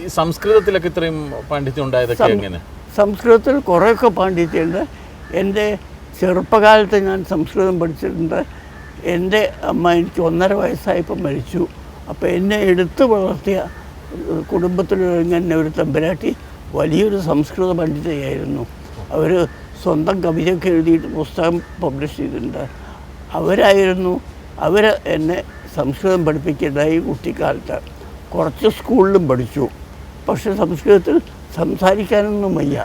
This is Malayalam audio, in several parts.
ഈ സംസ്കൃതത്തിലൊക്കെ ഇത്രയും പാണ്ഡിത്യം ഉണ്ടായതൊക്കെ എങ്ങനെ? സംസ്കൃതത്തിൽ കുറേയൊക്കെ പാണ്ഡിത്യമുണ്ട്. എന്റെ ചെറുപ്പകാലത്ത് ഞാൻ സംസ്കൃതം പഠിച്ചിട്ടുണ്ട്. എന്റെ അമ്മ എനിക്ക് ഒന്നര വയസ്സായപ്പോൾ മരിച്ചു. അപ്പോൾ എന്നെ എടുത്തു വളർത്തിയ കുടുംബത്തിലൊരുങ്ങനെ ഒരു തമ്പുരാട്ടി വലിയൊരു സംസ്കൃത പണ്ഡിതയായിരുന്നു. അവർ സ്വന്തം കവിതയൊക്കെ എഴുതിയിട്ട് പുസ്തകം പബ്ലിഷ് ചെയ്തിട്ടുണ്ട്. അവരായിരുന്നു അവർ എന്നെ സംസ്കൃതം പഠിപ്പിക്കേണ്ടതായി കുട്ടിക്കാലത്ത് കുറച്ച് സ്കൂളിലും പഠിച്ചു. പക്ഷെ സംസ്കൃതത്തിൽ സംസാരിക്കാനൊന്നും വയ്യ.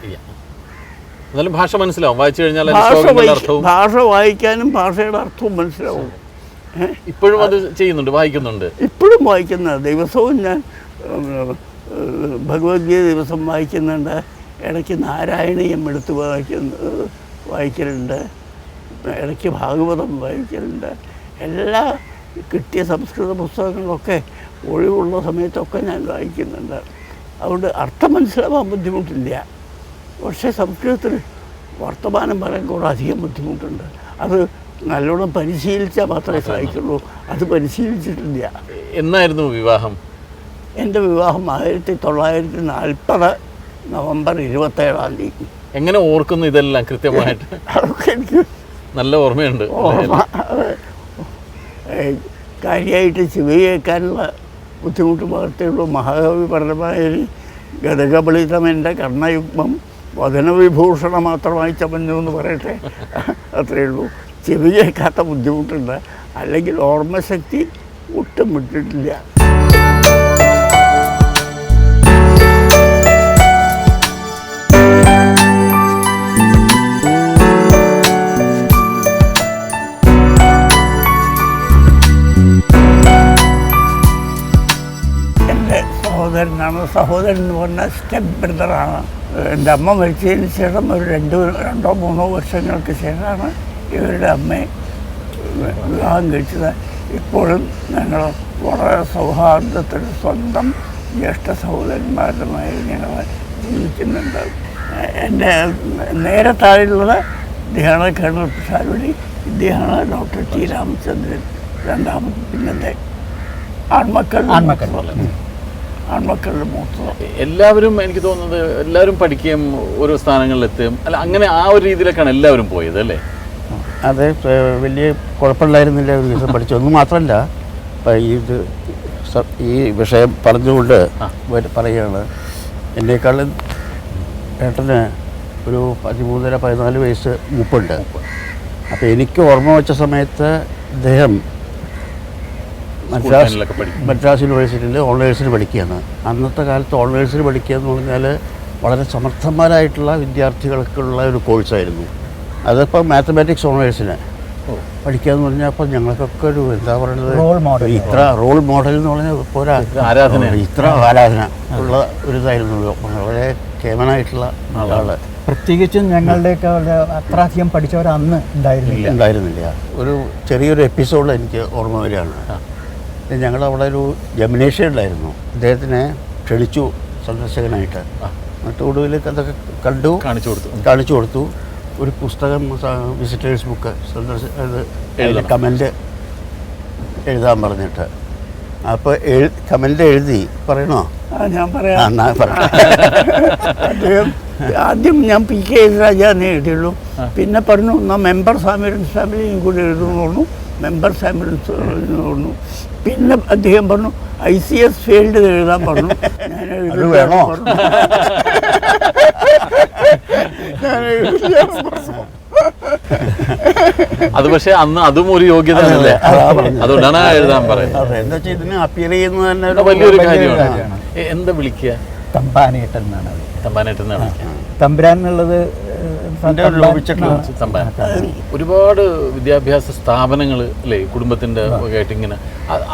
എന്നാലും ഭാഷ മനസ്സിലാവും. വായിച്ചു കഴിഞ്ഞാൽ ഭാഷ വായിക്കാനും ഭാഷയുടെ അർത്ഥവും മനസ്സിലാവും. ഇപ്പോഴും അത് ചെയ്യുന്നുണ്ട് വായിക്കുന്നുണ്ട്. ഇപ്പോഴും വായിക്കുന്ന ദിവസവും ഞാൻ ഭഗവത്ഗീത ദിവസം വായിക്കുന്നുണ്ട്. ഇടയ്ക്ക് നാരായണീയം എടുത്ത് വായിക്കുന്ന വായിക്കലുണ്ട്. ഇടയ്ക്ക് ഭാഗവതം വായിക്കലുണ്ട്. എല്ലാ കിട്ടിയ സംസ്കൃത പുസ്തകങ്ങളൊക്കെ ഒഴിവുള്ള സമയത്തൊക്കെ ഞാൻ വായിക്കുന്നുണ്ട്. അതുകൊണ്ട് അർത്ഥം മനസ്സിലാവാൻ ബുദ്ധിമുട്ടില്ല. പക്ഷേ സംസ്കൃതത്തിൽ വർത്തമാനം പറയാൻ കൂടെ അധികം ബുദ്ധിമുട്ടുണ്ട്. അത് നല്ലോണം പരിശീലിച്ചാൽ മാത്രമേ സാധിക്കുള്ളൂ. അത് പരിശീലിച്ചിട്ടില്ല. എന്നായിരുന്നു വിവാഹം? എന്റെ വിവാഹം ആയിരത്തി തൊള്ളായിരത്തി നാൽപ്പത് നവംബർ ഇരുപത്തേഴാം തീയതി. എങ്ങനെ ഓർക്കുന്നു ഇതെല്ലാം കൃത്യമായിട്ട്? അതൊക്കെ എനിക്ക് നല്ല ഓർമ്മയുണ്ട്. ഓർമ്മ. കാര്യമായിട്ട് ചെവി കേൾക്കാനുള്ള ബുദ്ധിമുട്ട് ഉള്ളൂ. മഹാകവി പറഞ്ഞമാതിരി ഘടകബളിതമെന്റെ കർണയുഗ്മം വചനവിഭൂഷണ മാത്രമായി ചമഞ്ഞു എന്ന് പറയട്ടെ. അത്രയേ ഉള്ളൂ. ചെവി കേൾക്കാത്ത ബുദ്ധിമുട്ടുണ്ട്. അല്ലെങ്കിൽ ഓർമ്മശക്തി ഒട്ടും വിട്ടിട്ടില്ല. സഹോദരൻ എന്ന് പറഞ്ഞാൽ സ്റ്റെപ്പ് ബ്രദറാണ് എന്റെ അമ്മ മരിച്ചതിന് ശേഷം ഒരു രണ്ട് രണ്ടോ മൂന്നോ വർഷങ്ങൾക്ക് ശേഷമാണ് ഇവരുടെ അമ്മയെ വിവാഹം കഴിച്ചത്. ഇപ്പോഴും ഞങ്ങൾ വളരെ സൗഹാർദ്ദത്തിൽ സ്വന്തം ജ്യേഷ്ഠ സഹോദരന്മാരുമായി ഞങ്ങൾ ജീവിക്കുന്നുണ്ട്. എന്റെ നേരെ താഴെയുള്ളത് ഇദ്ദേഹമാണ് കേണൽ പ്രസാദുടി ഇദ്ദേഹമാണ് ഡോക്ടർ ടി രാമചന്ദ്രൻ. രണ്ടാമത് പിന്നത്തെ ആൺമക്കൾ. ആൺമക്കൾ. ആൺമക്കളുടെ മൂത്തത്. എല്ലാവരും എനിക്ക് തോന്നുന്നത് എല്ലാവരും പഠിക്കുകയും ഓരോ സ്ഥാനങ്ങളിലെത്തുകയും അല്ല അങ്ങനെ ആ ഒരു രീതിയിലേക്കാണ് എല്ലാവരും പോയത് അല്ലേ? അതെ വലിയ കുഴപ്പമില്ലായിരുന്നില്ല ഒരു ദിവസം പഠിച്ചു. ഒന്നും മാത്രമല്ല ഇത് ഈ വിഷയം പറഞ്ഞുകൊണ്ട് പറയുകയാണ്. എന്നേക്കാളും ഏട്ടന് ഒരു പതിമൂന്നര പതിനാല് വയസ്സ് മുപ്പുണ്ട്. അപ്പോൾ എനിക്ക് ഓർമ്മ വെച്ച സമയത്ത് അദ്ദേഹം മദ്രാസ്. മദ്രാസ് യൂണിവേഴ്സിറ്റിയിൽ ഓൺലേഴ്സിന് പഠിക്കുകയാണ്. അന്നത്തെ കാലത്ത് ഓൺലേഴ്സിന് പഠിക്കുക എന്ന് പറഞ്ഞാൽ വളരെ സമർത്ഥന്മാരായിട്ടുള്ള വിദ്യാർത്ഥികൾക്കുള്ള ഒരു കോഴ്സായിരുന്നു. അതിപ്പോൾ മാത്തമാറ്റിക്സ് ഓണേഴ്സിന് പഠിക്കുക എന്ന് പറഞ്ഞാൽ അപ്പോൾ ഞങ്ങൾക്കൊക്കെ ഒരു എന്താ പറയുന്നത്. ഇത്ര റോൾ മോഡൽ എന്ന് പറഞ്ഞാൽ ഇപ്പോൾ ആരാധന. ആരാധനയാണ്. ഇത്ര ആരാധന ഉള്ള ഒരു ഇതായിരുന്നു. വളരെ കേമനായിട്ടുള്ള ആൾ. പ്രത്യേകിച്ചും ഞങ്ങളുടെയൊക്കെ അത്രയധികം പഠിച്ചവർ അന്ന് ഉണ്ടായിരുന്നില്ല. ഉണ്ടായിരുന്നില്ല. ഒരു ചെറിയൊരു എപ്പിസോഡ് എനിക്ക് ഓർമ്മ വരികയാണ്. ഞങ്ങളവിടെ ഒരു ജമിനേഷ്യ ഉണ്ടായിരുന്നു. അദ്ദേഹത്തിനെ ക്ഷണിച്ചു സന്ദർശകനായിട്ട്. എന്നിട്ട് ഒടുവിൽ അതൊക്കെ കണ്ടു. കാണിച്ചു കൊടുത്തു. കാണിച്ചു കൊടുത്തു. ഒരു പുസ്തകം വിസിറ്റേഴ്സ് ബുക്ക് സന്ദർശ കമന്റ് എഴുതാൻ പറഞ്ഞിട്ട്. അപ്പോൾ എഴു കമന്റ് എഴുതി. പറയണോ? ആ ഞാൻ പറയാം. അദ്ദേഹം ആദ്യം ഞാൻ പി കെ എസ് രാജാന്നേ എഴുതിയുള്ളൂ. പിന്നെ പറഞ്ഞു എന്നാൽ മെമ്പർ സ്വാമിയുടെ ഫാമിലിയും കൂടി എഴുതുന്നു മെമ്പർ സാമിരൻസ് പറഞ്ഞു. പിന്നെ അദ്ദേഹം പറഞ്ഞു ഐ സി എസ് ഫീൽഡ് എഴുതാൻ പറഞ്ഞു. ഞാൻ അത് പക്ഷെ വേണോ? എന്ന് പറഞ്ഞു. ഞാൻ എഴുതില്ല പറഞ്ഞു. അത് പക്ഷേ അന്ന് അതും ഒരു യോഗ്യത അതുകൊണ്ടാണ് എഴുതാൻ പറയുന്നത്. എന്താ വെച്ചാൽ ഇതിന് അപ്പിയർ ചെയ്യുന്നത് തന്നെ വലിയൊരു കാര്യമാണ്. എന്താ വിളിക്കുക? തമ്പാനേട്ടൻ എന്നാണ് തമ്പാനേട്ടൻ തമ്പുരാൻ എന്നുള്ളത് ഒരുപാട് വിദ്യാഭ്യാസ സ്ഥാപനങ്ങൾ അല്ലേ കുടുംബത്തിന്റെ ആയിട്ട് ഇങ്ങനെ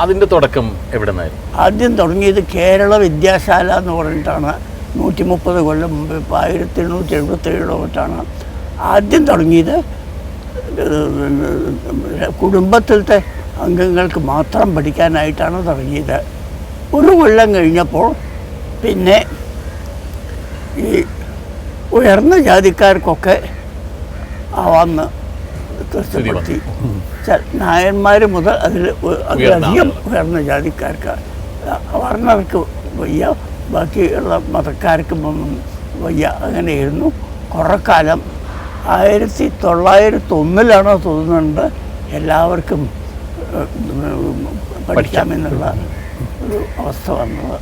അതിന്റെ തുടക്കം എവിടെ നിന്നായിരുന്നു ആദ്യം തുടങ്ങിയത് കേരള വിദ്യാശാല എന്ന് പറഞ്ഞിട്ടാണ്. നൂറ്റി മുപ്പത് കൊല്ലം മുമ്പ് ഇപ്പോൾ ആയിരത്തി എണ്ണൂറ്റി എഴുപത്തേഴിലോ മറ്റാണ് ആദ്യം തുടങ്ങിയത് കുടുംബത്തിലത്തെ അംഗങ്ങൾക്ക് മാത്രം പഠിക്കാനായിട്ടാണ് തുടങ്ങിയത്. ഒരു കൊല്ലം കഴിഞ്ഞപ്പോൾ പിന്നെ ഈ ഉയർന്ന ജാതിക്കാർക്കൊക്കെ ആവാന്ന് തൃപ്തിപ്പെടുത്തി. നായന്മാർ മുതൽ അതിൽ അതിലധികം ഉയർന്ന ജാതിക്കാർക്ക് വർണർക്ക് വയ്യ ബാക്കിയുള്ള മതക്കാർക്കും ഒന്നും വയ്യ അങ്ങനെയായിരുന്നു. കുറേ കാലം ആയിരത്തി തൊള്ളായിരത്തി ഒന്നിലാണോ തോന്നുന്നുണ്ട് എല്ലാവർക്കും പഠിക്കാമെന്നുള്ള ഒരു അവസ്ഥ വന്നത്.